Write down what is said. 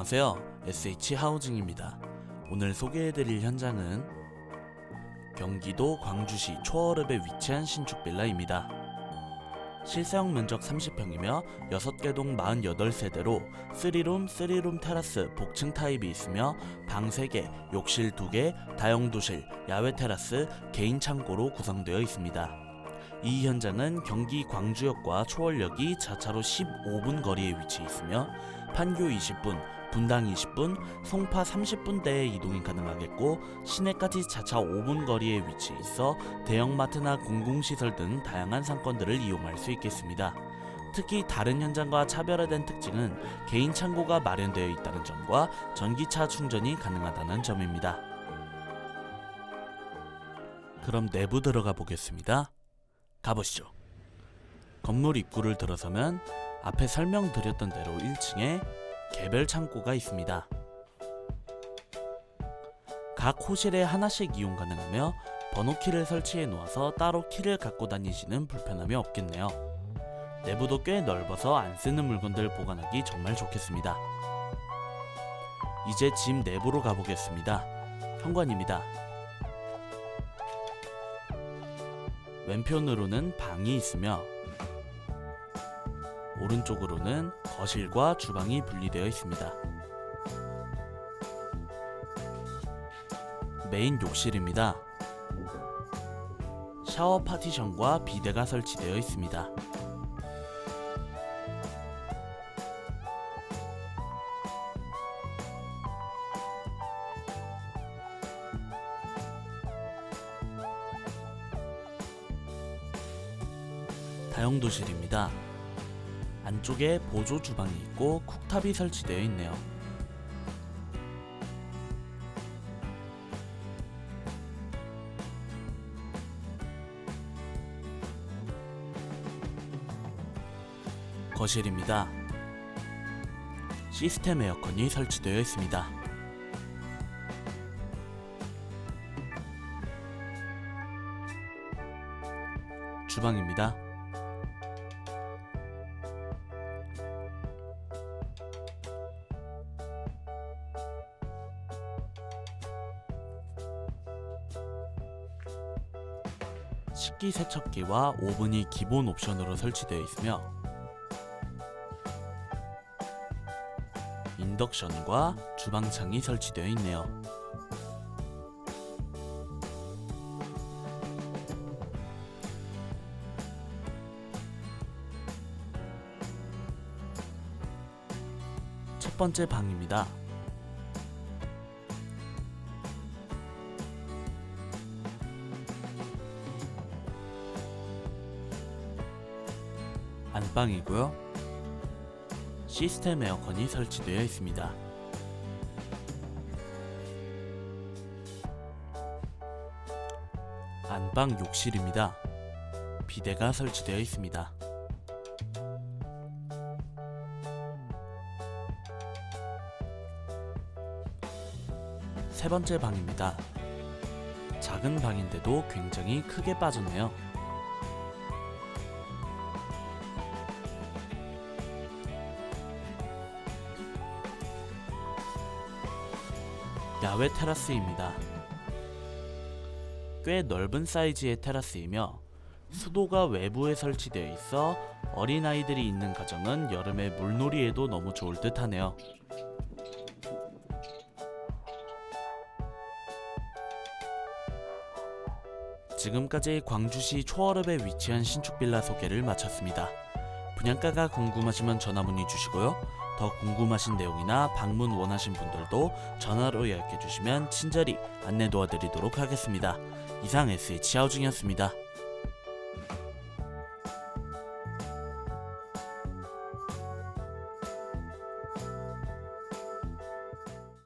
안녕하세요. SH 하우징입니다. 오늘 소개해드릴 현장은 경기도 광주시 초월읍에 위치한 신축 빌라입니다. 실사용 면적 30평이며 6개 동 48세대로 3룸, 3룸 테라스 복층 타입이 있으며 방 3개, 욕실 2개, 다용도실, 야외 테라스, 개인 창고로 구성되어 있습니다. 이 현장은 경기 광주역과 초월역이 자차로 15분 거리에 위치해 있으며 판교 20분, 분당 20분, 송파 30분대에 이동이 가능하겠고 시내까지 자차 5분 거리에 위치해 있어 대형마트나 공공시설 등 다양한 상권들을 이용할 수 있겠습니다. 특히 다른 현장과 차별화된 특징은 개인 창고가 마련되어 있다는 점과 전기차 충전이 가능하다는 점입니다. 그럼 내부 들어가 보겠습니다. 가보시죠. 건물 입구를 들어서면 앞에 설명드렸던 대로 1층에 개별 창고가 있습니다. 각 호실에 하나씩 이용 가능하며 번호키를 설치해 놓아서 따로 키를 갖고 다니시는 불편함이 없겠네요. 내부도 꽤 넓어서 안 쓰는 물건들 보관하기 정말 좋겠습니다. 이제 집 내부로 가보겠습니다. 현관입니다. 왼편으로는 방이 있으며 오른쪽으로는 거실과 주방이 분리되어 있습니다. 메인 욕실입니다. 샤워 파티션과 비데가 설치되어 있습니다. 다용도실입니다. 안쪽에 보조 주방이 있고 쿡탑이 설치되어 있네요. 거실입니다. 시스템 에어컨이 설치되어 있습니다. 주방입니다. 식기세척기와 오븐이 기본 옵션으로 설치되어 있으며 인덕션과 주방창이 설치되어 있네요. 첫 번째 방입니다. 안방이고요. 시스템 에어컨이 설치되어 있습니다. 안방 욕실입니다. 비데가 설치되어 있습니다. 세 번째 방입니다. 작은 방인데도 굉장히 크게 빠졌네요. 야외 테라스입니다. 꽤 넓은 사이즈의 테라스이며 수도가 외부에 설치되어 있어 어린아이들이 있는 가정은 여름에 물놀이에도 너무 좋을 듯 하네요. 지금까지 광주시 초월읍에 위치한 신축 빌라 소개를 마쳤습니다. 분양가가 궁금하시면 전화 문의 주시고요. 더 궁금하신 내용이나 방문 원하신 분들도 전화로 예약해 주시면 친절히 안내 도와드리도록 하겠습니다. 이상 SH 하우징이었습니다.